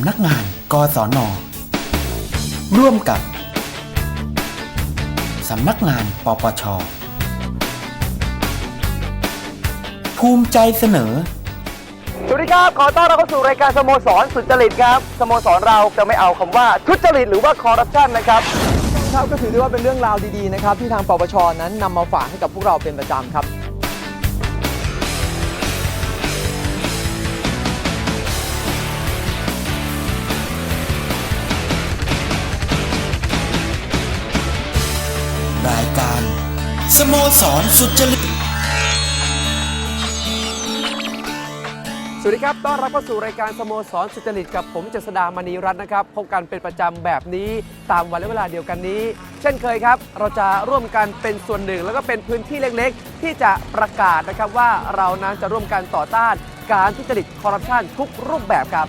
ำนักงานกศนร่วมกับ สำนักงาน ปปช ภูมิใจเสนอ สวัสดีครับ ขอต้อนรับเข้าสู่รายการสโมสรสุจริตครับ สโมสรเราจะไม่เอาคำว่าทุจริตหรือว่าคอร์รัปชันนะครับ ครับก็ถือได้ว่าเป็นเรื่องราวดีๆนะครับที่ทางปปชนั้นนำมาฝากให้กับพวกเราเป็นประจำครับ รายการ สโมสรสุจริต สวัสดีครับต้อนรับเข้าสู่รายการสโมสรสุจริตกับผมเจษดามณีรัตน์นะครับ พบกันเป็นประจำแบบนี้ตามวันและเวลาเดียวกันนี้ เช่นเคยครับ เราจะร่วมกันเป็นส่วนหนึ่ง แล้วก็เป็นพื้นที่เล็กๆ ที่จะประกาศนะครับว่าเรานั้นจะร่วมกันต่อต้านการทุจริตคอร์รัปชันทุกรูปแบบครับ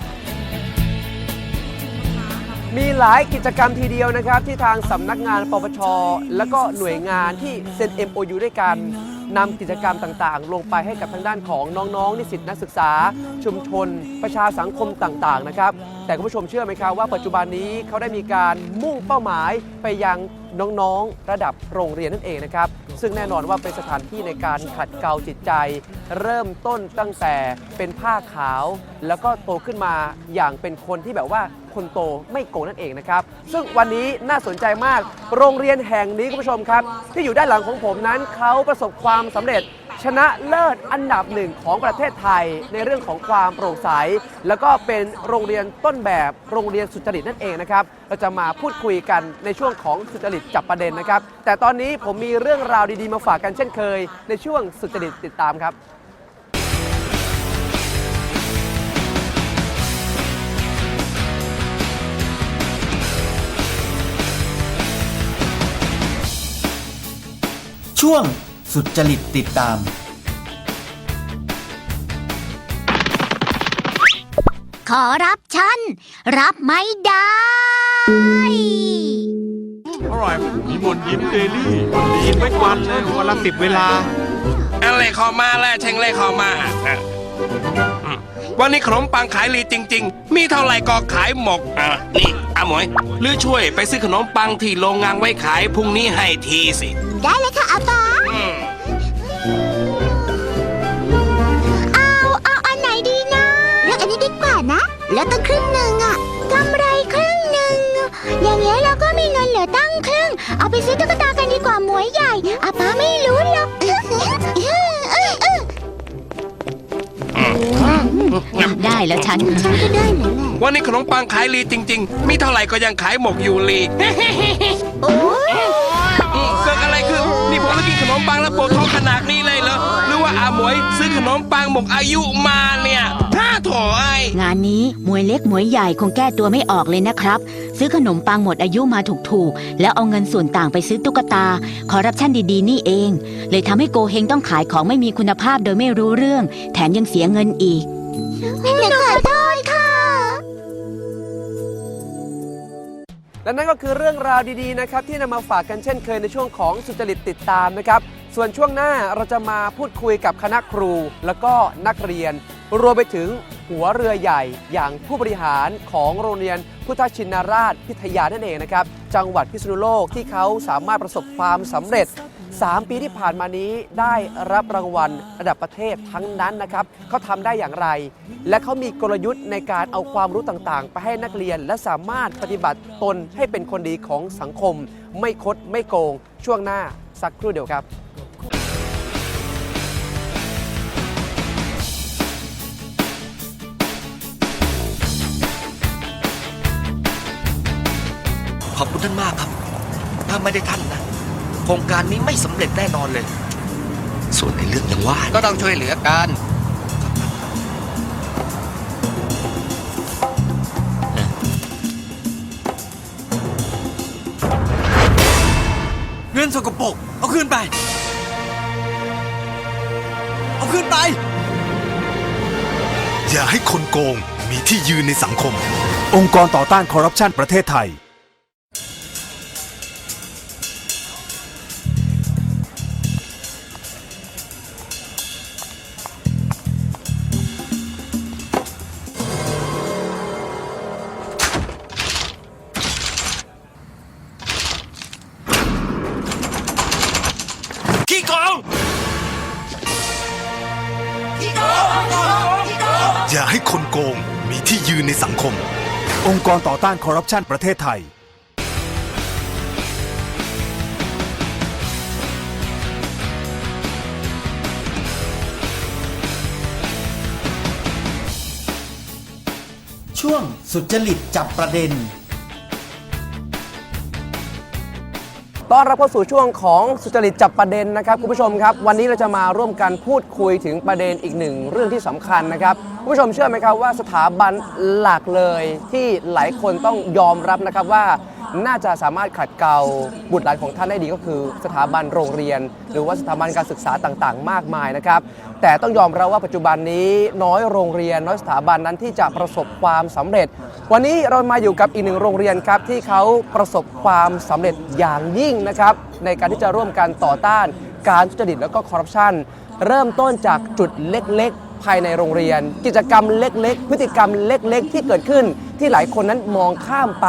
มีหลายกิจกรรมทีเดียวนะครับ ที่ทางสำนักงานปปช และก็หน่วยงานที่เซ็น MOU ด้วยกันนำกิจกรรมต่างๆ ลงไปให้กับทางด้านของน้องๆ นิสิตนักศึกษา ชุมชน ประชาสังคมต่างๆนะครับ แต่คุณผู้ชมเชื่อไหมครับว่าปัจจุบันนี้เขาได้มีการมุ่งเป้าหมายไปยังน้องๆ ระดับโรงเรียนนั่นเองนะครับ ซึ่งแน่นอนว่าเป็นสถานที่ในการขัดเกลาจิตใจ เริ่มต้นตั้งแต่เป็นผ้าขาว แล้วก็โตขึ้นมาอย่างเป็นคนที่แบบว่า คนโตไม่โกงนั่นเองนะครับ ซึ่งวันนี้น่าสนใจมาก โรงเรียนแห่งนี้คุณผู้ชมครับ ที่อยู่ด้านหลังของผมนั้นเขาประสบความสำเร็จชนะเลิศอันดับหนึ่งของประเทศไทยในเรื่องของความโปร่งใส แล้วก็เป็นโรงเรียนต้นแบบโรงเรียนสุจริตนั่นเองนะครับ เราจะมาพูดคุยกันในช่วงของสุจริตจับประเด็นนะครับ แต่ตอนนี้ผมมีเรื่องราวดีๆมาฝากกันเช่นเคย ในช่วงสุจริตติดตามครับ ช่วงสุจริตติดตาม ขอรับฉัน รับไม่ได้ อร่อยมีมนยิ้มเดลี่กินไม่กวันเลยวันละสิบเวลา อะไรเข้ามาแล้วเชงเลยเข้ามาอะอืม วันนี้ขนมปังขายลีจริง ๆ มีเท่าไหร่ก็ขายหมกอะนี่อาหมวย หรือช่วยไปซื้อขนมปังที่โรงงานไว้ขายพรุ่งนี้ให้ทีสิได้เลยค่ะอาป๊าอืมเอาเอาอันไหนดีนะเลือกอันนี้ดีกว่านะแล้วตั้งครึ่งหนึ่งอะกำไรครึ่งหนึ่งอย่างเงี้ยเราก็มีเงินเหลือตั้งครึ่ง เอาไปซื้อตุ๊กตากันดีกว่าหมวยใหญ่อาป๊าไม่รู้หรอก ได้แล้วฉัน ฉันก็ได้แล้วแหละวันนี้ขนมปังขายลีจริง ๆ มีเท่าไหร่ก็ยังขายหมกอยู่ลีโอ้ยอืมเกิดอะไรขึ้นนี่ผมต้องกินขนมปังแล้วปวดท้องขนาดนี้เลยเหรอหรือว่าอาหมวยซื้อขนมปังหมกอายุมาเนี่ยถ้าโถไองานนี้มวยเล็กมวยใหญ่คงแก้ตัวไม่ออกเลยนะครับ ซื้อขนมปังหมดอายุมาถูกๆ แล้วเอาเงินส่วนต่างไปซื้อตุ๊กตา คอร์รัปชันดีๆ นี่เอง เลยทำให้โกเฮงต้องขายของไม่มีคุณภาพโดยไม่รู้เรื่อง แถมยังเสียเงินอีก หนูขอโทษค่ะ และนั่นก็คือเรื่องราวดีๆนะครับที่นำมาฝากกันเช่นเคยในช่วงของสุจริตติดตามนะครับ ส่วนช่วงหน้าเราจะมาพูดคุยกับคณะครู แล้วก็นักเรียน รวมไปถึงหัวเรือใหญ่ อย่างผู้บริหารของโรงเรียนพุทธชินราชพิทยานั่นเองนะครับ จังหวัดพิษณุโลกที่เขาสามารถประสบความสำเร็จ 3 ปีที่ผ่านมานี้ได้รับรางวัลระดับประเทศทั้งนั้นนะครับเขาทำได้อย่างไร และเขามีกลยุทธ์ในการเอาความรู้ต่างๆ ไปให้นักเรียน และสามารถปฏิบัติตนให้เป็นคนดีของสังคม ไม่คดไม่โกง ช่วงหน้าสักครู่เดียวครับขอบคุณท่านมากครับ ถ้าไม่ได้ท่านนะ โครงการนี้ไม่สำเร็จแน่นอนเลย ส่วนในเรื่องยังว่าก็ต้องช่วยเหลือกัน เงินสกปรกเอาคืนไป เอาคืนไป อย่าให้คนโกงมีที่ยืนในสังคม องค์กรต่อต้านคอร์รัปชันประเทศไทย ต้านคอร์รัปชันประเทศไทย ช่วงสุจริตจับประเด็น ต้อนรับเข้าสู่ช่วงของสุจริตจับประเด็นนะครับคุณผู้ชมครับ วันนี้เราจะมาร่วมกันพูดคุยถึงประเด็นอีกหนึ่งเรื่องที่สำคัญนะครับคุณผู้ชมเชื่อไหมครับว่าสถาบันหลักเลยที่หลายคนต้องยอมรับนะครับว่า น่าจะสามารถขัดเกลาบุตรหลานของท่านได้ดีก็คือ สถาบันโรงเรียน หรือว่าสถาบันการศึกษาต่างๆ มากมายนะครับ แต่ต้องยอมรับว่าปัจจุบันนี้น้อยโรงเรียน น้อยสถาบันนั้นที่จะประสบความสำเร็จ วันนี้เรามาอยู่กับอีกหนึ่งโรงเรียนครับที่เขาประสบความสำเร็จอย่างยิ่งนะครับในการที่จะร่วมกันต่อต้านการทุจริตและก็คอร์รัปชันเริ่มต้นจากจุดเล็กๆ ภายในโรงเรียน กิจกรรมเล็กๆ พฤติกรรมเล็กๆ ที่เกิดขึ้นที่หลายคนนั้นมองข้ามไป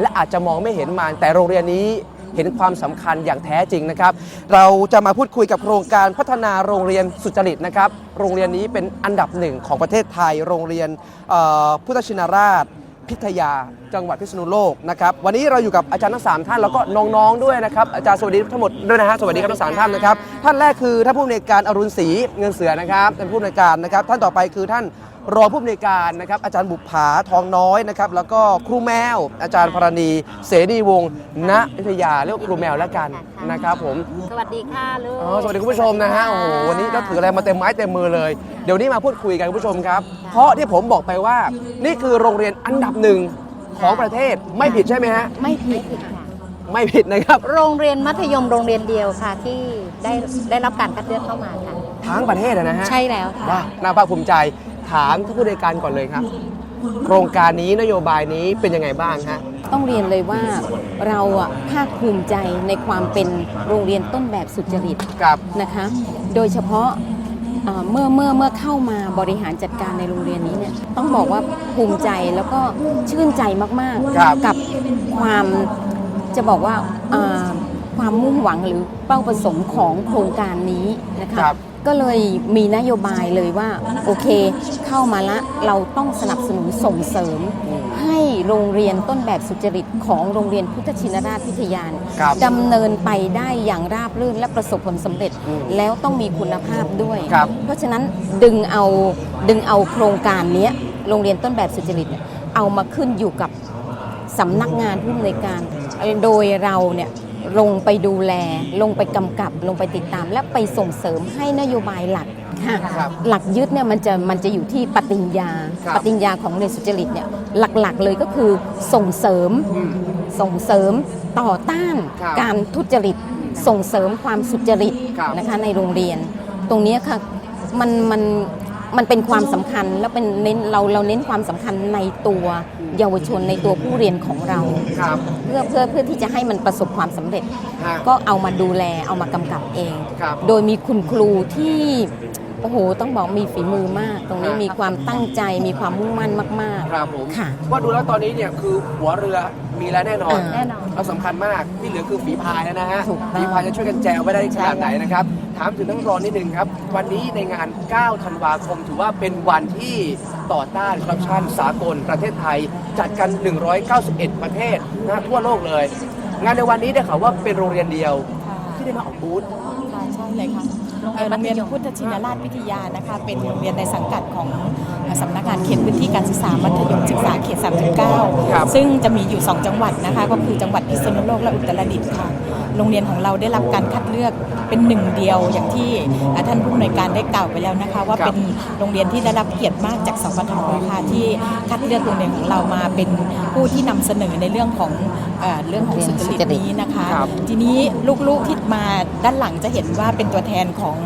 และอาจจะมองไม่เห็นมันแต่โรงเรียนนี้เห็นความสำคัญอย่างแท้จริงนะครับ เราจะมาพูดคุยกับโครงการพัฒนาโรงเรียนสุจริตนะครับ โรงเรียนนี้เป็นอันดับหนึ่งของประเทศไทย โรงเรียนพุทธชินราช พิทยา จังหวัดพิษณุโลกนะครับ วันนี้เราอยู่กับอาจารย์ทั้งสามท่านแล้วก็น้องๆด้วยนะครับ อาจารย์สวัสดีทั้งหมดด้วยนะฮะ สวัสดีครับทั้งสามท่านนะครับ ท่านแรกคือท่านผู้อำนวยการอรุณศรีเงินเสือนะครับท่านผู้อำนวยการนะครับ ท่านต่อไปคือท่าน รองผู้อำนวยการนะครับอาจารย์บุภาทองน้อยนะครับแล้วก็ครูแมว อาจารย์พรณี เสนีวงศ์ณวิทยาเรียกว่าครูแมวแล้วกันนะครับผมสวัสดีค่ะลูกอ๋อสวัสดีคุณผู้ชมนะฮะโอ้โหวันนี้เราถืออะไรมาเต็มไม้เต็มมือเลย เดี๋ยวนี้มาพูดคุยกันคุณผู้ชมครับ เพราะที่ผมบอกไปว่า นี่คือโรงเรียนอันดับหนึ่งของประเทศไม่ผิดใช่ไหมฮะไม่ผิดค่ะไม่ผิดนะครับ โรงเรียนมัธยมโรงเรียนเดียวค่ะที่ได้ได้รับการคัดเลือกเข้ามาค่ะทั้งประเทศอะนะฮะใช่แล้วค่ะว้าวน่าภาคภูมิใจ ถามท่านผู้ในวยการก่อนเลยครับ โครงการนี้นโยบายนี้เป็นยังไงบ้างฮะ ต้องเรียนเลยว่าเราอะภาคภูมิใจในความเป็นโรงเรียนต้นแบบสุจริตครับ นะคะ โดยเฉพาะเอ่อเมื่อเมื่อเมื่อเข้ามาบริหารจัดการในโรงเรียนนี้เนี่ยต้องบอกว่าภูมิใจแล้วก็ชื่นใจมากครับ ๆ กับความจะบอกว่าอ่าความมุ่งหวังหรือเป้าประสงค์ของโครงการนี้นะคะ ครับ ก็เลยมีนโยบายเลยว่าโอเค เข้ามาละเราต้องสนับสนุนส่งเสริม ให้โรงเรียนต้นแบบสุจริตของโรงเรียนพุทธชินราชพิทยาเนี่ยครับดำเนินไปได้อย่างราบรื่นและประสบผลสำเร็จอืมแล้วต้องมีคุณภาพด้วยครับเพราะฉะนั้นดึงเอาดึงเอาโครงการเนี้ยโรงเรียนต้นแบบสุจริตเนี่ยเอามาขึ้นอยู่กับสำนักงานผู้อำนวยการโดยเราเนี่ย ลงไปดูแล ลงไปกำกับลงไปติดตาม และไปส่งเสริมให้นโยบายหลักค่ะครับหลักยึดเนี่ยมันจะมันจะอยู่ที่ปฏิญญา ครับ ปฏิญญาของเรียนสุจริตเนี่ยหลักๆเลยก็คือส่งเสริม อืม ส่งเสริมต่อต้านครับการทุจริต ส่งเสริมความสุจริตครับ นะคะในโรงเรียน ตรงเนี้ยค่ะมันมัน มันเป็นความสำคัญแล้วเป็นเน้นเราเราเน้นความสำคัญในตัวเยาวชนในตัวผู้เรียนของเราครับเพื่อเพื่อเพื่อที่จะให้มันประสบความสำเร็จฮะก็เอามาดูแลเอามากำกับเองครับโดยมีคุณครูที่ โอ้โหต้องบอกมีฝีมือมาก ตรงนี้มีความตั้งใจมีความมุ่งมั่นมาก ครับผมค่ะว่าดูแล้วตอนนี้เนี่ยคือหัวเรือมีแล้วแน่นอนอ่าแน่นอน เราสำคัญมากที่เหลือคือฝีพายแล้วนะฮะถูกต้อง ฝีพายจะช่วยกันแจวไปได้ขนาดไหนนะครับถามถึงทั้งรอนนิดนึงครับ วันนี้ในงาน 9 ธันวาคม ถือว่าเป็นวันที่ต่อต้านคอร์รัปชันสากลประเทศไทย จัดกัน 191 ประเทศนะทั่วโลกเลย งานในวันนี้ได้ข่าวว่าเป็นโรงเรียนเดียว ที่ได้มาออกบูธค่ะใช่เลยค่ะเอ่อ โรงเรียนพุทธชินราชวิทยานะคะ เป็นโรงเรียนในสังกัดของ สำนักงานเขตพื้นที่การศึกษามัธยมศึกษาเขตครับ39 ซึ่งจะมีอยู่ 2 จังหวัดนะคะ ก็คือจังหวัดพิษณุโลกและอุตรดิตถ์ค่ะ โรงเรียนของเราได้รับการคัดเลือกเป็นหนึ่งเดียวอย่างที่อ่าท่านผู้อำนวยการได้กล่าวไปแล้วนะคะ ว่าครับเป็นโรงเรียนที่ได้รับเกียรติมากจากสปทค่ะที่คัดเลือกโรงเรียนของเรามาเป็นผู้ที่นำเสนอในเรื่องของเอ่อเรื่องของสุจริตนี้นะคะครับทีนี้ลูกๆที่มาด้านหลังจะเห็นว่าเป็นตัวแทนของ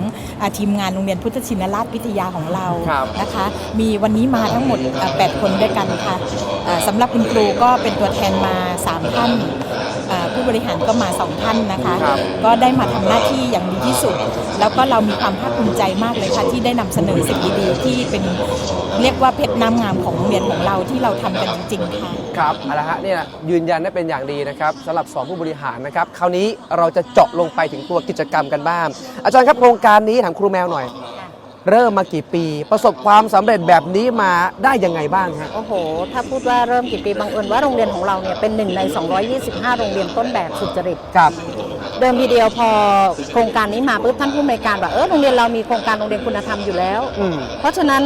อาทีมงานโรงเรียนพุทธชินราชวิทยาของเราครับนะคะ มีวันนี้มาทั้งหมดอ่า8คนด้วยกันค่ะอ่าสำหรับคุณครูก็เป็นตัวแทนมา 3 ท่านอ่าผู้บริหารก็มา 2 ท่านนะคะครับก็ได้มาทำหน้าที่อย่างดีที่สุด แล้วก็เรามีความภาคภูมิใจมากเลยค่ะที่ได้นำเสนอสิ่งดีๆที่เป็นเรียกว่าเพชรน้ำงามของโรงเรียนของเราที่เราทำกันจริงๆค่ะครับเอาละฮะเนี่ยยืนยันได้เป็นอย่างดีนะครับสำหรับสองผู้บริหารนะครับคราวนี้เราจะเจาะลงไปถึงตัวกิจกรรมกันบ้างอาจารย์ครับโครงการนี้ถามครูแมวหน่อย เริ่มมากี่ปี ประสบความสำเร็จแบบนี้มาได้ยังไงบ้างฮะ โอ้โห ถ้าพูดว่าเริ่มกี่ปีบังเอิญว่าโรงเรียนของเราเนี่ยเป็นหนึ่งใน 225 โรงเรียนต้นแบบสุจริต ครับ เดิมทีเดียวพอโครงการนี้มาปุ๊บท่านผู้อำนวยการบอกเออโรงเรียนเรามีโครงการโรงเรียนคุณธรรมอยู่แล้ว อืม เพราะฉะนั้น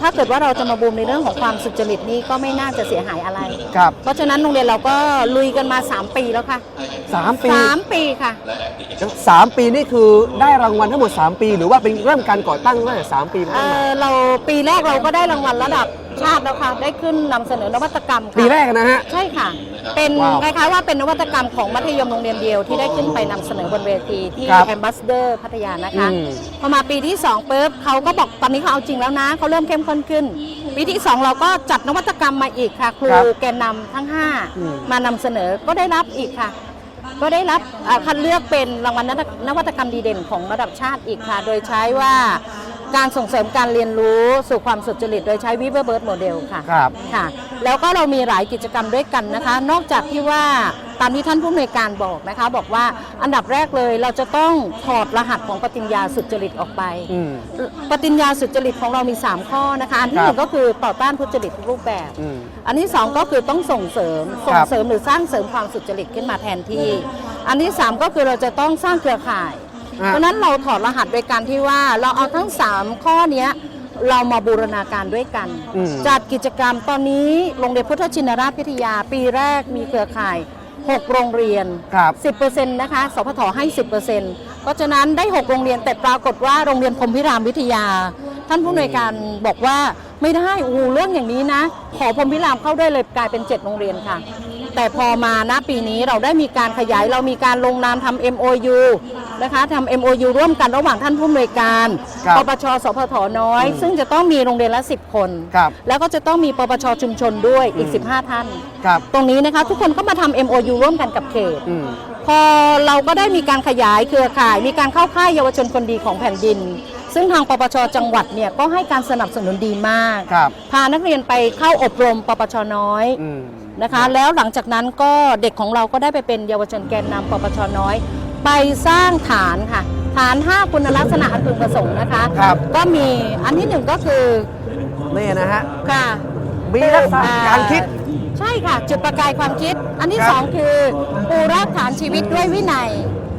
ถ้าเกิดว่าเราจะมาบูมในเรื่องของความสุจริตนี่ก็ไม่น่าจะเสียหายอะไร ครับเพราะฉะนั้นโรงเรียนเราก็ลุยกันมา 3 ปีแล้วค่ะสามปีสามปีค่ะ สามปีนี่คือได้รางวัลทั้งหมด 3 ปี หรือว่าเป็นเริ่มการก่อตั้งตั้งแต่สามปีเป็นเอต้นมา อเราปีแรกเราก็ได้รางวัลระดับ ชาติแล้วค่ะ ได้ขึ้นนำเสนอนวัตกรรมค่ะ ปีแรกนะฮะ ใช่ค่ะ เป็นว้าวคล้ายๆว่าเป็นนวัตกรรมของมัธยมโรงเรียนเดียวที่ได้ขึ้นไปนำเสนอบนเวทีที่ครับแอมบ s สเดอร์พัทยานะคะ อืม พอมาปีที่2ปุ๊บเขาก็บอกตอนนี้เขาเอาจริงแล้วนะเขาเริ่มเข้มข้นขึ้น ปีที่ 2 เราก็จัดนวัตกรรมมาอีกค่ะ ครูครับแกนนำทั้ง อืม 5 มานำเสนอก็ได้รับอีกค่ะ ก็ได้รับอ่าคัดเลือกเป็นรางวัลนวัตกรรมดีเด่นของระดับชาติอีกค่ะ โดยใช้ว่า การส่งเสริมการเรียนรู้สู่ความสุจริตโดยใช้วิเวอร์เบิร์ดโมเดลค่ะครับ ค่ะ แล้วก็เรามีหลายกิจกรรมด้วยกันนะคะ นอกจากที่ว่าตามที่ท่านผู้อำนวยการบอกนะคะ บอกว่าอันดับแรกเลยเราจะต้องถอดรหัสของปฏิญญาสุจริตออกไป อืม ปฏิญญาสุจริตของเรามี 3 ข้อนะคะอันที่คหรับนึ่งก็คือต่อต้านทุจริตทุกรูปแบบ อืม อันที่สองก็คือต้องส่งเสริมครับ ส่งเสริมหรือสร้างเสริมความสุจริตขึ้นมาแทนที่ อันที่สามก็คือเราจะต้องสร้างเครือข่าย อะ เพราะฉะนั้นเราถอดรหัสโดยการที่ว่าเราเอาทั้ง 3 ข้อเนี้ยเรามาบูรณาการด้วยกัน อืม จัดกิจกรรมตอนนี้โรงเรียนพุทธชินราชพิทยาปีแรกมีเครือข่าย 6 โรงเรียน ครับ 10%นะคะสพทให้ 10%เพราะฉะนั้นได้ 6 โรงเรียนแต่ปรากฏว่าโรงเรียนพรหมพิรามวิทยา ท่านผู้อำนวยการบอกว่าไม่ได้โอ้โหเรื่องอย่างนี้นะ ขอพรหมพิรามเข้าได้เลยกลายเป็น 7 โรงเรียนค่ะ แต่พอมาณปีนี้เราได้มีการขยายเรามีการลงนามทำ MOU นะคะทำ MOU ร่วมกันระหว่างท่านผู้อำนวยการครับปปชสพทน้อย ซึ่งจะต้องมีโรงเรียนละ 10 คน ครับแล้วก็จะต้องมีปปชชุมชนด้วยอีก15 ท่าน ครับตรงนี้นะคะทุกคนก็มาทำ MOU ร่วมกันกับเขต อืม พอเราก็ได้มีการขยายเครือข่าย มีการเข้าค่ายเยาวชนคนดีของแผ่นดิน ซึ่งทางปปชจังหวัดเนี่ยก็ให้การสนับสนุนดีมาก ครับ พานักเรียนไปเข้าอบรมปปชน้อยอืม นะคะ แล้วหลังจากนั้นก็เด็กของเราก็ได้ไปเป็นเยาวชนแกนนำปปชน้อย ไปสร้างฐานค่ะ ฐาน 5 คุณลักษณะอันพึงประสงค์นะคะ ครับ ก็มีอันที่หนึ่งก็คือนี่นะฮะ ค่ะมีทักษะการคิด ใช่ค่ะ จุดประกายความคิด อันที่ครับ สองคือปูรากฐานชีวิตด้วยวินัย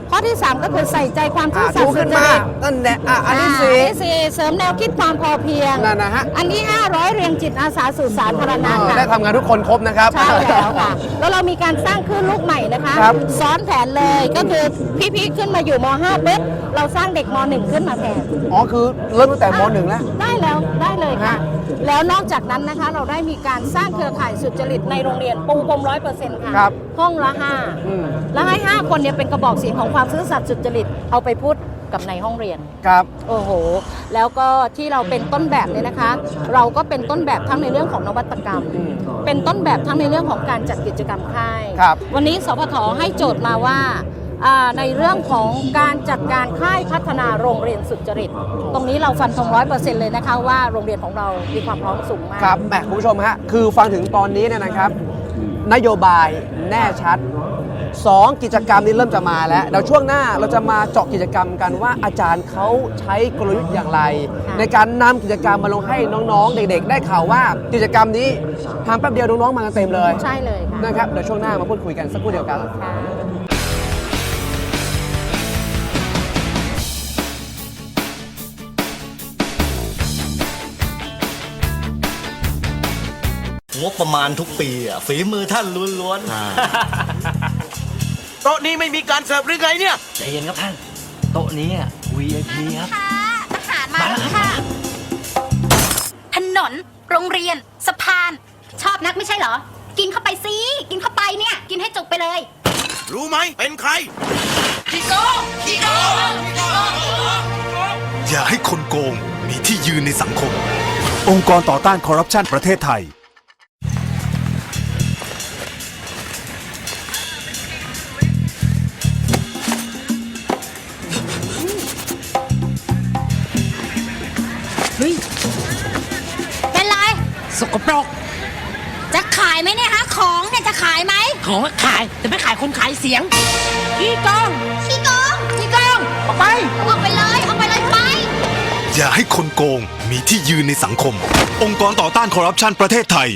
ข้อที่สามก็คือใส่ใจความซื่อ่าอสัตดูย์สุขึ้นจมาริตนั่นแหละอะอันที่สี่อันที่สี่เสริมแนวคิดความพอเพียงนั่นนะฮะ อันที่ห้าร้อยเรียงจิตอาสาสู่สาธารณะค่ะได้ทำงานทุกคนครบนะครับ ใช่แล้วค่ะ แล้วเรามีการสร้างคลื่นลูกใหม่นะคะ ครับซ้อนแผนเลยก็คือพี่ๆขึ้นมาอยู่ม .5 ปุ๊บเราสร้างเด็กม .1 ขึ้นมาแทนอ๋อคือเริ่มตั้งแต่มหนึ่งแล้ว ได้แล้วได้เลยค่ะ ฮะ แล้วนอกจากนั้นนะคะเราได้มีการสร้างเครือข่ายสุจริตในโรงเรียนปูพรมร้อยเปอร์เซ็นต์ค่ะ ครับห้องละห้าอืม แล้วให้ห้าคนเนี่ยเป็นกระบอกเสียงของความซื่อสัตย์สุจริตเอาไปพูดกับในห้องเรียน ครับ โอ้โห แล้วก็ที่เราเป็นต้นแบบเนี่ยนะคะ เราก็เป็นต้นแบบทั้งในเรื่องของนวัตกรรมอืมเป็นต้นแบบทั้งในเรื่องของการจัดกิจกรรมค่าย ครับ วันนี้สพทให้โจทย์มาว่าอ่าในเรื่องของการจัดการค่ายพัฒนาโรงเรียนสุจริต ตรงนี้เราฟันธงร้อยเปอร์เซ็นต์เลยนะคะว่าโรงเรียนของเรามีความพร้อมสูงมาก ครับแหมคุณผู้ชมฮะคือฟังถึงตอนนี้เนี่ยนะครับ นโยบายแน่ชัด 2 กิจกรรมนี้เริ่มจะมาแล้วเดี๋ยวช่วงหน้าเราจะมาเจาะกิจกรรมกันว่าอาจารย์เขาใช้กลยุทธ์อย่างไรค่ะในการนำกิจกรรมมาลงให้น้องๆ เด็กๆ ได้ข่าวว่ากิจกรรมนี้ทำแป๊บเดียวน้องๆมากันเต็มเลยใช่เลยค่ะนะครับเดี๋ยวช่วงหน้ามาพูดคุยกันสักครู่เดียวกัน ค่ะงบประมาณทุกปีอะฝีมือท่านล้วน โต๊ะนี้ไม่มีการเสิร์ฟหรือไงเนี่ยๆใจเย็นครับท่าน โต๊ะนี้อะ VIP ครับอาหารมาแล้วค่ะ ถนน โรงเรียน สะพาน ชอบนักไม่ใช่เหรอ กินเข้าไปสิ กินเข้าไปเนี่ย กินให้จุกไปเลย รู้ไหมเป็นใคร อย่าให้คนโกงมีที่ยืนในสังคม องค์กรต่อต้านคอร์รัปชันประเทศไทย ปรก จะขายไหมเนี่ยฮะของเนี่ยจะขายไหมของขาย แต่ไม่ขายคนขายเสียงขี้โกงขี้โกงขี้โกงออกไป ออกไปเลยออกไปเลยไป อย่าให้คนโกงมีที่ยืนในสังคม องค์กรต่อต้านคอร์รัปชันประเทศไทย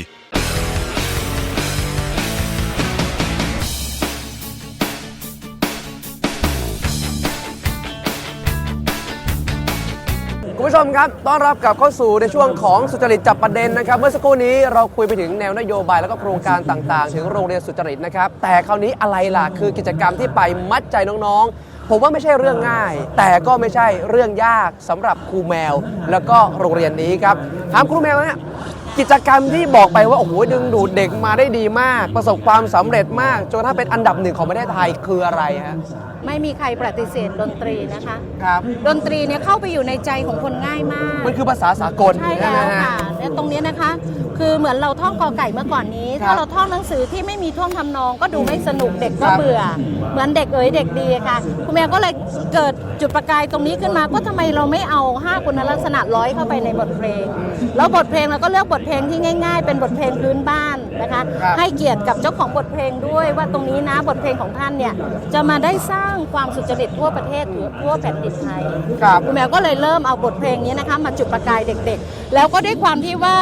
ผู้ชมครับ ต้อนรับกลับเข้าสู่ในช่วงของสุจริตจับประเด็นนะครับ เมื่อสักครู่นี้เราคุยไปถึงแนวนโยบายแล้วก็โครงการต่างๆ ถึงโรงเรียนสุจริตนะครับ แต่คราวนี้อะไรล่ะ คือกิจกรรมที่ไปมัดใจน้องๆ ผมว่าไม่ใช่เรื่องง่าย แต่ก็ไม่ใช่เรื่องยากสำหรับครูแมว แล้วก็โรงเรียนนี้ครับ ถามครูแมวนี่ยกิจกรรมที่บอกไปว่าโอ้โหดึงดูดเด็กมาได้ดีมาก ประสบความสำเร็จมากจนถ้าเป็นอันดับหนึ่งของประเทศไทยคืออะไรฮะ ไม่มีใครปฏิเสธดนตรีนะคะ ครับดนตรีเนี่ยเข้าไปอยู่ในใจของคนง่ายมาก มันคือภาษาสากลใช่ไหมแล้วฮะค่ะและตรงนี้นะคะ คือเหมือนเราท่องกอไก่เมื่อก่อนนี้ ครับถ้าเราท่องหนังสือที่ไม่มีท่วงทำนองก็ดูไม่สนุกเด็กก็ครับเบื่อ เหมือนเด็กเอ๋ยเด็กดีค่ะ คุณแม่ก็เลยเกิดจุดประกายตรงนี้ขึ้นมา ก็ทำไมเราไม่เอาห้าคุณลักษณะร้อยเข้าไปในบทเพลง แล้วบทเพลงเราก็เลือกบทเพลงที่ง่าย ๆ เป็นบทเพลงพื้นบ้านนะคะค รับให้เกียรติกับเจ้าของบทเพลงด้วย ว่าตรงนี้นะบทเพลงของท่านเนี่ยจะมาได้สร้างความสุจริตทั่วประเทศหรือทั่วแผ่นดินไทยครับคุณแมวก็เลยเริ่มเอาบทเพลงนี้นะคะมาจุดประกายเด็กๆ แล้วก็ด้วยความที่ว่า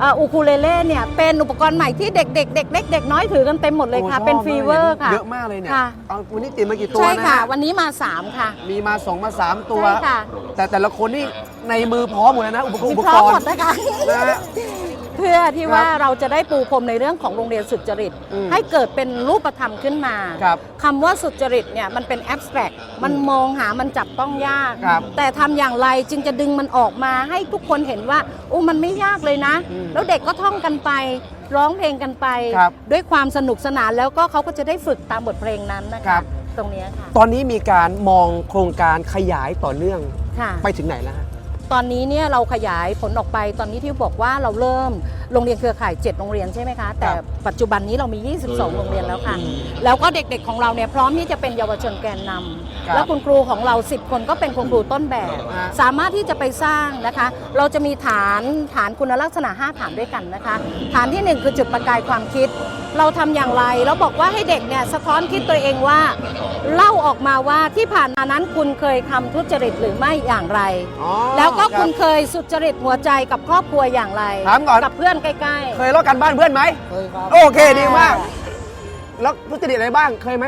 เอ่ออูคูเลเล่เนี่ยเป็นอุปกรณ์ใหม่ที่เด็กๆเด็กเล็กเด็กน้อยถือกันเต็มหมดเลยค่ะโอ้ชอบเป็นฟีเวอร์ค่ะ เยอะมากเลยเนี่ยค่ะเอาวันนี้ติดมากี่ตัวใช่นะค่ะฮะวันนี้มา 3 ค่ะ มีมาสองมาสามตัวใช่ค่ะแต่แต่ละคนนี่ในมือพร้อมหมดเลยนะ อุปกรณ์มีอุปพร้กอมรหมดณ์นะคะนะฮะ เพื่อที่ว่าครับเราจะได้ปูพรมในเรื่องของโรงเรียนสุจริต อืมให้เกิดเป็นรูปธรรมขึ้นมาครับคำว่าสุจริตเนี่ยมันเป็นแอบสแตรกมันมองหามันจับต้องยาก ครับแต่ทำอย่างไรจึงจะดึงมันออกมาให้ทุกคนเห็นว่าอู้มันไม่ยากเลยนะ อืมแล้วเด็กก็ท่องกันไป ร้องเพลงกันไป ครับด้วยความสนุกสนานแล้วก็เขาก็จะได้ฝึกตามบทเพลงนั้นนะครัคะบ ตรงเนี้ยค่ะตอนนี้มีการมองโครงการขยายต่อเนื่องค่ะ ไปถึงไหนแล้วฮะ ตอนนี้เนี่ยเราขยายผลออกไปตอนนี้ที่บอกว่าเราเริ่มโรงเรียนเครือข่าย 7 โรงเรียนใช่ไหมคะ แต่ปัจจุบันนี้เรามี 22 โรงเรียนแล้วค่ะ แล้วก็เด็กๆของเราเนี่ยพร้อมที่จะเป็นเยาวชนแกนนำ ครับแล้วคุณครูของเรา 10 คนก็เป็นคุณครูต้นแบบ ฮะ สามารถที่จะไปสร้างนะคะ เราจะมีฐานฐานคุณลักษณะ 5 ฐานด้วยกันนะคะ ฐานทีหนึ่1 คือจุดประกายความคิด เราทำอย่างไรแล้วบอกว่าให้เด็กเนี่ยสะท้อนคิดตัวเองว่า เล่าออกมาว่าที่ผ่านมานั้นคุณเคยทำทุจริตหรือไม่อย่างไร อ๋อแล้วก็รับคุณเคยสุจริตหัวใจกับครอบครัวอย่างไร ถามก่อน กับเพื่อนใกล้เคยลอกกันบ้านเพื่อนไหมๆเคยครับ โอเคดีมาก แล้วทุจริตอะไรบ้างเคยไหม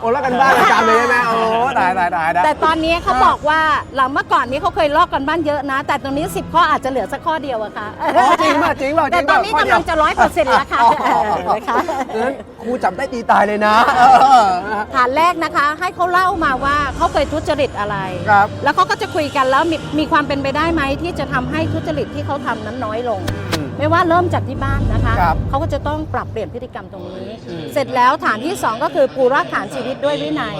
โอ้ลอกกันบ้านโอ้ลอกกันบ้านประจำเลยใช่ไหมโอ้ตายตายตายนะ แต่ตอนนี้เขาบอกว่าหลังเมื่อก่อนนี้เขาเคยลอกกันบ้านเยอะนะ แต่ตรงนี้ 10 ข้ออาจจะเหลือสักข้อเดียวอะค่ะอ๋อจริงป่ะจริงป่ะจแต่ริงตอป่ะนนี้กำลังจะร้อยเปอร์เซ็นต์แล้วค่ะอ๋อเออนะคะ งั้นครูจับได้ตีตายเลยนะเออ ฐานแรกนะคะให้เขาเล่ามาว่าเขาเคยทุจริตอะไร ครับแล้วเขาก็จะคุยกันแล้วมีมีความเป็นไปได้ไหมที่จะทำให้ทุจริตที่เขาทำนั้นน้อยลงอืม ไม่ว่าเริ่มจากที่บ้านนะคะครับเขาก็จะต้องปรับเปลี่ยนพฤติกรรมตรงนี้ อืม เสร็จแล้วฐานที่ 2 ก็คือปูรากฐานชีวิตด้วยวินัย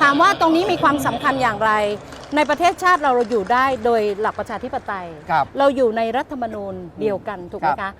ถามว่าตรงนี้มีความสำคัญอย่างไร ในประเทศชาติเราเราอยู่ได้โดยหลักประชาธิปไตย ครับ เราอยู่ในรัฐธรรมนูญเดียวกันถูกไหมครัคะบ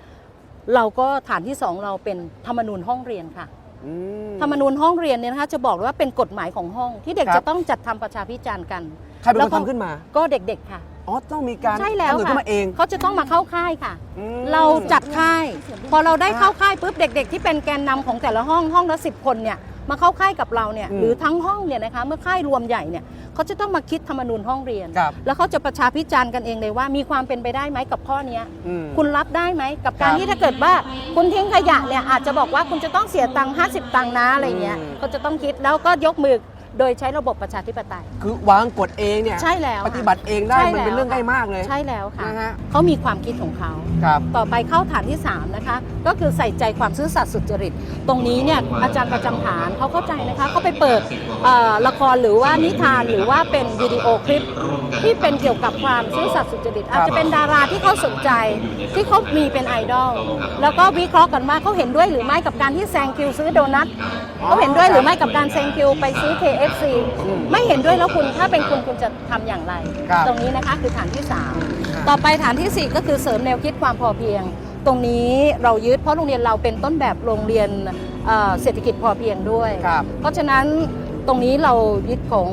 เราก็ฐานที่ 2 เราเป็นธรรมนูญห้องเรียนค่ะ อืม ธรรมนูญห้องเรียนเนี่ยนะคะจะบอกเลยว่าเป็นกฎหมายของห้องที่เด็กครับ จะต้องจัดทำประชาพิจารณ์กัน ใครเป็นแล้ควนก็ ทำขึ้นมา ก็เด็กๆค่ะ อ๋อต้องมีการใช่แล้วทำหน่วยค่ะขึ้นมาเอง เขาจะต้องมาเข้าค่ายค่ะ อืม เราจัดค่าย พอเราได้เข้าค่ายปุ๊บเด็ก ๆ ที่เป็นแกนนำของแต่ละห้องห้องละสิบคนเนี่ยมาเข้าค่ายกับเราเนี่ยอืมหรือทั้งห้องเนี่ยนะคะเมื่อค่ายรวมใหญ่เนี่ยเขาจะต้องมาคิดธรรมนูญห้องเรียน ครับ แล้วเขาจะประชาพิจารณ์กันเองเลยว่ามีความเป็นไปได้ไหมกับข้อเนี้ย อืม คุณรับได้ไหมกับการครับที่ถ้าเกิดว่าคุณทิ้งขยะเนี่ยอาจจะบอกว่าคุณจะต้องเสียตังค์50 ตังค์นะอะไรเงี้ยอืม ก็จะต้องคิดแล้วก็ยกมือ โดยใช้ระบบประชาธิปไตย คือวางกฎเองเนี่ยใช่แล้วปฏิบัติเองได้ใช่มันเป็นแล้วเรื่องง่ายมากเลย ใช่แล้วค่ะนะฮะ เขามีความคิดของเขา ครับ ต่อไปเข้าฐานที่ 3 นะคะ ก็คือใส่ใจความซื่อสัตย์สุจริต ตรงนี้เนี่ยอาจารย์ประจำฐานเขาเข้าใจนะคะเขาไปเปิดเอ่อละครหรือว่านิทานหรือว่าเป็นวิดีโอคลิป ที่เป็นเกี่ยวกับความซื่อสัตย์สุจริต อาจจะเป็นดาราที่เขาสนใจที่เขามีเป็นไอดอลแล้วก็วิเคราะห์กันว่าเขาเห็นด้วยหรือไม่กับการที่แซงคิวซื้อโดนัทเขาเห็นด้วยหรือไม่กับการแซงคิวไปซื้อ KFC ไม่เห็นด้วยแล้วคุณถ้าเป็นคุณคุณจะทำอย่างไร ครับ ตรงนี้นะคะคือฐานที่ 3 ต่อไปฐานทีสี่ 4 ก็คือเสริมแนวคิดความพอเพียง ตรงนี้เรายึดเพราะโรงเรียนเราเป็นต้นแบบโรงเรียนเอ่อเศรษฐกิจพอเพียงด้วย ครับ เพราะฉะนั้นตรงนี้เรายึดของ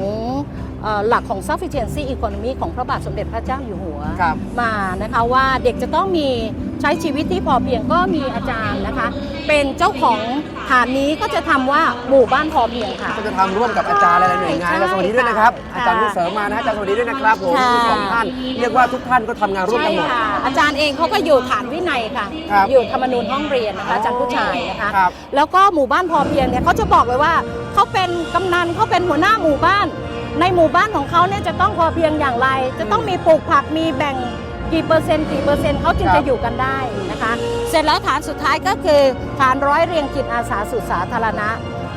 เอ่อ หลักของ sufficiency economy ของพระบาทสมเด็จพระเจ้าอยู่หัว ครับมานะคะว่าเด็กจะต้องมีใช้ชีวิตที่พอเพียงก็มีอาจารย์นะคะ เป็นเจ้าของฐานนี้ก็จะทำว่าหมู่บ้านพอเพียงค่ะ ก็จะทำร่วมกับอาจารย์หลายๆหน่วยงานและสวัสดีด้วยนะครับ ค่ะอาจารย์ผู้เสริมมานะอาจารย์สวัสดีด้วยนะครับผมค่ะทุกสองท่านเรียกว่าทุกท่านก็ทำงานร่วมใช่กันหมด ค่ะ อาจารย์เองเขาก็อยู่ฐานวินัยค่ะ ครับอยู่ธรรมนูญห้องเรียนนะคะอาจารย์ผู้ชายนะคะ ครับแล้วก็หมู่บ้านพอเพียงเนี่ยเขาจะบอกเลยว่าเขาเป็นกำนันเขาเป็นหัวหน้าหมู่บ้าน ในหมู่บ้านของเขาเนี่ยจะต้องพอเพียงอย่างไร จะต้องมีปลูกผักมีแบ่งกี่เปอร์เซ็นต์กี่เปอร์เซ็นต์เขาจึงครับจะอยู่กันได้นะคะ เสร็จแล้วฐานสุดท้ายก็คือฐานร้อยเรียงจิตอาสาสุสาธารณะ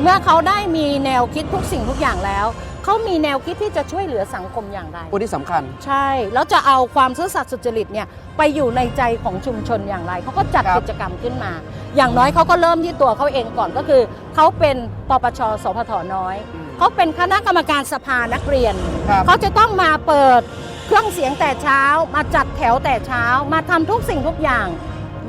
เมื่อเขาได้มีแนวคิดทุกสิ่งทุกอย่างแล้วเขามีแนวคิดที่จะช่วยเหลือสังคมอย่างไรโอ้ที่สำคัญ ใช่ แล้วจะเอาความซื่อสัตย์สุจริตเนี่ยไปอยู่ในใจของชุมชนอย่างไร เขาก็จัดครับกิจกรรมขึ้นมา อย่างน้อยเขาก็เริ่มที่ตัวเขาเองก่อนก็คือเขาเป็นปปชสพทน้อย เขาเป็นคณะกรรมการสภานักเรียน ครับเขาจะต้องมาเปิดเครื่องเสียงแต่เช้า มาจัดแถวแต่เช้า มาทำทุกสิ่งทุกอย่าง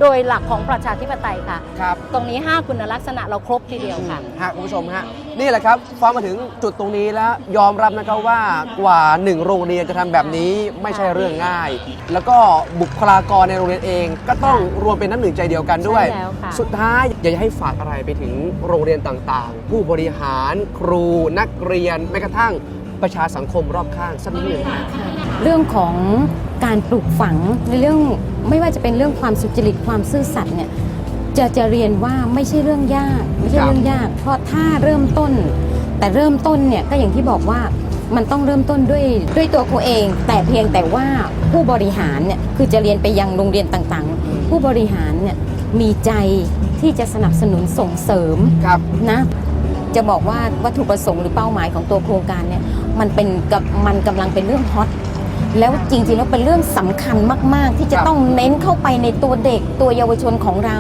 โดยหลักของประชาธิปไตยค่ะ ครับตรงนี้ 5 คุณลักษณะเราครบทีเดียวค่ะ ฮะคุณผู้ชมฮะนี่แหละครับฟังมาถึงจุดตรงนี้แล้วยอมรับนะครับว่ากว่าหนึ่งโรงเรียนจะทำแบบนี้ไม่ใช่เรื่องง่าย แล้วก็บุคลากรในโรงเรียนเอง ก็ต้องรวมเป็นน้ำหนึ่งใจเดียวกันด้วย ใช่แล้วค่ะ สุดท้ายอยากจะให้ฝากอะไรไปถึงโรงเรียนต่างๆ ผู้บริหารครูนักเรียนแม้กระทั่ง ประชาสังคมรอบข้างสักนิดหนึ่งฮะเรื่องของการปลูกฝังในเรื่องไม่ว่าจะเป็นเรื่องความสุจริตความซื่อสัตย์เนี่ยจะจะเรียนว่าไม่ใช่เรื่องยาก ไม่ใช่ครับเรื่องยาก เพราะถ้าเริ่มต้น แต่เริ่มต้นเนี่ยก็อย่างที่บอกว่ามันต้องเริ่มต้นด้วยด้วยตัวเขาเอง แต่เพียงแต่ว่าผู้บริหารเนี่ยคือจะเรียนไปยังโรงเรียนต่างๆ ผู้บริหารเนี่ยมีใจที่จะสนับสนุนส่งเสริมครับนะจะบอกว่าวัตถุประสงค์หรือเป้าหมายของตัวโครงการเนี่ย มันเป็นกับมันกำลังเป็นเรื่องฮอตแล้วจริงๆแล้วเป็นเรื่องสำคัญมาก ๆ ที่จะครับต้องเน้นเข้าไปในตัวเด็กตัวเยาวชนของเรา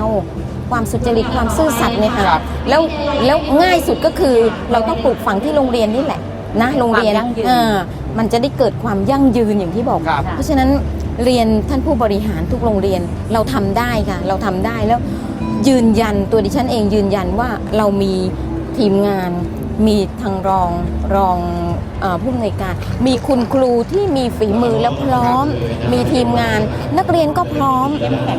ความสุจริตความซื่อสัตย์เนี่ยค่ะครับแล้วแล้วง่ายสุดก็คือเราต้องปลูกฝังที่โรงเรียนนี่แหละนะโรงเรียนความยั่งยืนเออมันจะได้เกิดความยั่งยืนอย่างที่บอกครับเพราะฉะนั้นเรียนท่านผู้บริหารทุกโรงเรียนเราทำได้ค่ะ เราทำได้แล้วยืนยันตัวดิฉันเองยืนยันว่าเรามีทีมงานมีทางรองรองเออ ผู้อำนวยการ มีคุณครูที่มีฝีมือและพร้อม มีทีมงาน นักเรียนก็พร้อม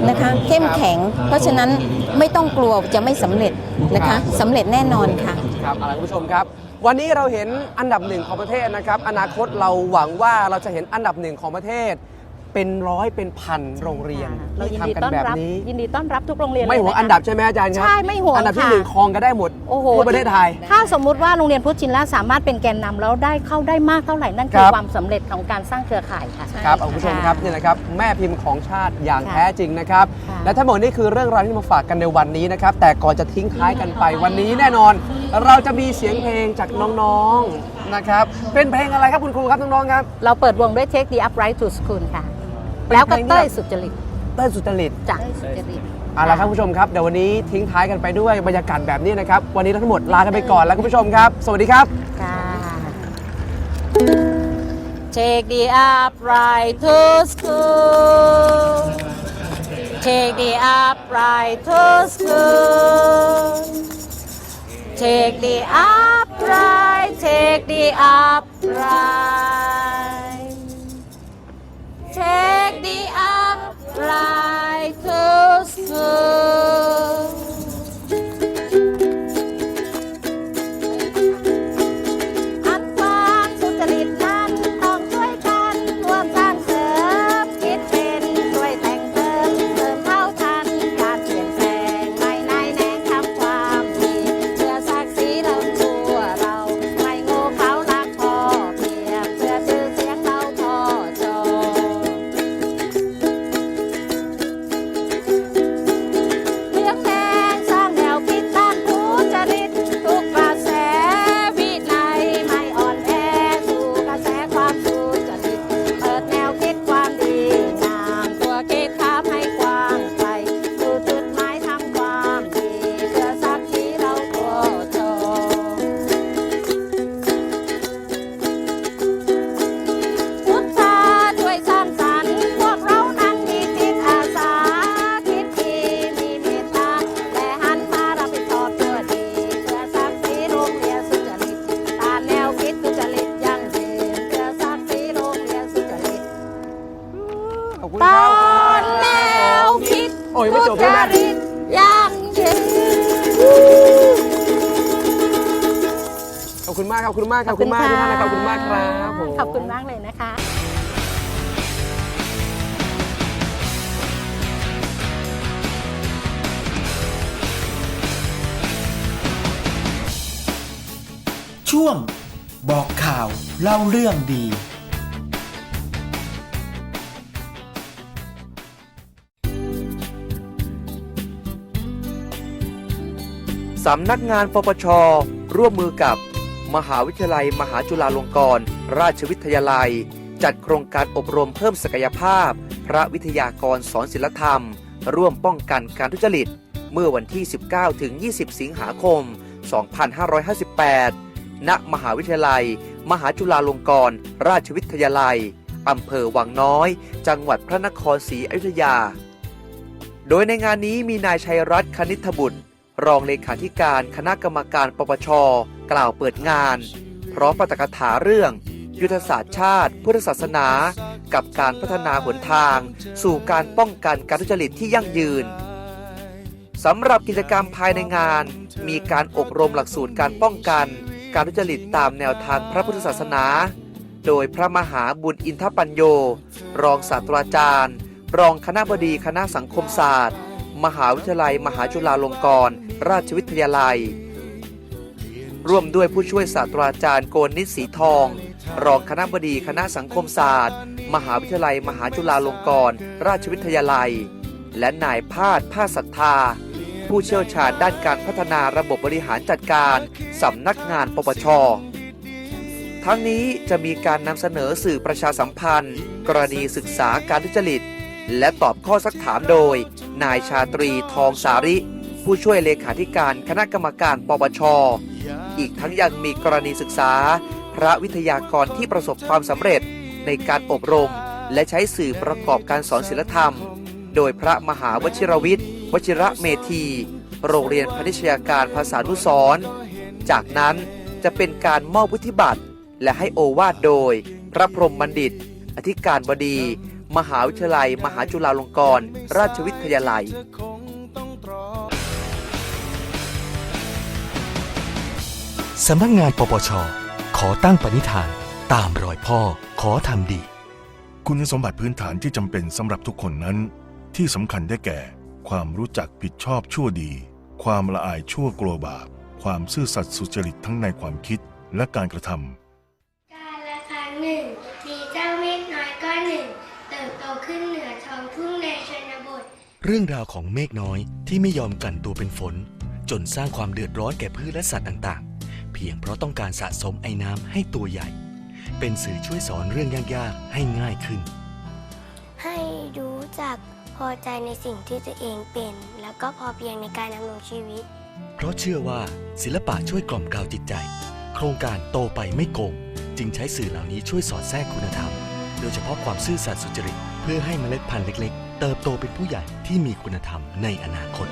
นะคะเข้มแข็ง เพราะฉะนั้นไม่ต้องกลัวจะไม่สำเร็จนะคะสำเร็จแน่นอนค่ะครับอาล่ะคุณผู้ชมครับ วันนี้เราเห็นอันดับหนึ่งของประเทศนะครับ อนาคตเราหวังว่าเราจะเห็นอันดับหนึ่งของประเทศ เป็นร้อยเป็นพันโรงเรียนเรายิที่นดีทำกันต้อนแบบรับนี้ ยินดีต้อนรับทุกโรงเรียนไม่เลยห่วงนะคะอันดับใช่ไหมอาจารย์ครับใช่ไม่ห่วงอันดับที่ค่ะ หนึ่งครองกันได้หมดโอ้โห ทั่วประเทศไทย ถ้าสมมุติว่าโรงเรียนพุทธชินราชสามารถเป็นแกนนำแล้วได้เข้าได้มากเท่าไหร่นั่นคือครับ ความสำเร็จของการสร้างเครือข่ายค่ะ ครับเอาคุณผู้ชมครับนี่แหละครับแม่พิมพ์ของชาติอย่างค่ะแท้จริงนะครับ ค่ะและทั้งหมดนี่คือเรื่องราวที่มาฝากกันในวันนี้นะครับ แต่ก่อนจะทิ้งท้ายกันไปวันนี้แน่นอน เราจะมีเสียงเพลงจากน้องๆ นะครับ เป็นเพลงอะไรครับคุณครูครับน้องๆครับ เราเปิดวงด้วย Take the Upright to School ค่ะ แล้วก็เต้ยสุจริต เต้ยสุจริตจากสุจริตเอาละครับคุณผู้ชมครับเดี๋ยววันนี้ทิ้งท้ายกันไปด้วยบรรยากาศแบบนี้นะครับ วันนี้เราทั้งหมดลากันไปก่อนแล้วคุณผู้ชมครับ สวัสดีครับค่ะ Take the upright to school Take the upright to school Take the upright Take the upright. Take the upright oh, to school ากขอบคุณมากขอบคุณมากทุกท่านนะขอบคุณมากครับผมขอบคุณมากเลยนะคะช่วงบอกข่าวเล่าเรื่องดี สำนักงานปปชร่วมมือกับ มหาวิทยาลัย มหาจุฬาลงกรณราชวิทยาลัย จัดโครงการอบรมเพิ่มศักยภาพ พระวิทยากรสอนศิลธรรม ร่วมป้องกันการทุจริต เมื่อวันที่ 19 ถึง 20 สิงหาคม 2558 ณ มหาวิทยาลัย มหาจุฬาลงกรณราชวิทยาลัย อำเภอวังน้อย จังหวัดพระนครศรีอยุธยา โดยในงานนี้มีนายชัยรัตน์คณิตบุตร รองเลขาธิการคณะกรรมการปปช กล่าวเปิดงาน พร้อมปาฐกถาเรื่อง ยุทธศาสตร์ชาติ พุทธศาสนา กับการพัฒนาหนทาง สู่การป้องกันการทุจริตที่ยั่งยืนสำหรับกิจกรรมภายในงาน มีการอบรมหลักสูตรการป้องกัน การทุจริตตามแนวทางพระพุทธศาสนา โดยพระมหาบุญอินทปัญโย รองศาสตราจารย์ รองคณะบดีคณะสังคมศาสตร์ มหาวิทยาลัย มหาจุฬาลงกรณราชวิทยาลัย ร่วมด้วยผู้ช่วยศาสตราจารย์โกนนิตสีทอง รองคณะบดีคณะสังคมศาสตร์ มหาวิทยาลัย มหาจุฬาลงกรณราชวิทยาลัย และนายพาดภาสศรัทธา ผู้เชี่ยวชาญด้านการพัฒนาระบบบริหารจัดการสำนักงานปปชทั้งนี้จะมีการนำเสนอสื่อประชาสัมพันธ์ กรณีศึกษาการทุจริต และตอบข้อสักถามโดย นายชาตรีทองสาริ ผู้ช่วยเลขาธิการคณะกรรมการปปช อีกทั้งยังมีกรณีศึกษา พระวิทยากรที่ประสบความสำเร็จในการอบรม และใช้สื่อประกอบการสอนศิลธรรม โดยพระมหาวชิรวิทย์วชิระเมธี โรงเรียนพนิชยาการภาษานุสรณ์จากนั้นจะเป็นการมอบวุฒิบัตรและให้โอวาทโดย พระพรหมบัณฑิต อธิการบดี มหาวิทยาลัย มหาจุฬาลงกรณราชวิทยาลัย สำนักงานปปช ขอตั้งปณิธาน ตามรอยพ่อขอทำดี คุณสมบัติพื้นฐานที่จำเป็นสำหรับทุกคนนั้น ที่สำคัญได้แก่ ความรู้จักผิดชอบชั่วดี ความละอายชั่วกลัวบาป ความซื่อสัตย์สุจริตทั้งในความคิดและการกระทำกาละครั้งหนึ่ง มีเจ้าเมฆน้อยก้อนหนึ่ง เติบโตขึ้นเหนือท้องทุ่งในชนบท เรื่องราวของเมฆน้อยที่ไม่ยอมกลั่นตัวเป็นฝน จนสร้างความเดือดร้อนแก่พืชและสัตว์ต่างๆเพียงเพราะต้องการสะสมไอ้น้ำให้ตัวใหญ่ เป็นสื่อช่วยสอนเรื่องยากๆ ให้ง่ายขึ้น ให้รู้จักพอใจในสิ่งที่ตัวเองเป็น แล้วก็พอเพียงในการดำรงชีวิต เพราะเชื่อว่าศิลปะช่วยกล่อมกล่าวจิตใจ โครงการโตไปไม่โกง จึงใช้สื่อเหล่านี้ช่วยสอดแทรกคุณธรรม โดยเฉพาะความซื่อสัตย์สุจริต เพื่อให้เมล็ดพันธุ์เล็ก ๆ เติบโตเป็นผู้ใหญ่ที่มีคุณธรรมในอนาคต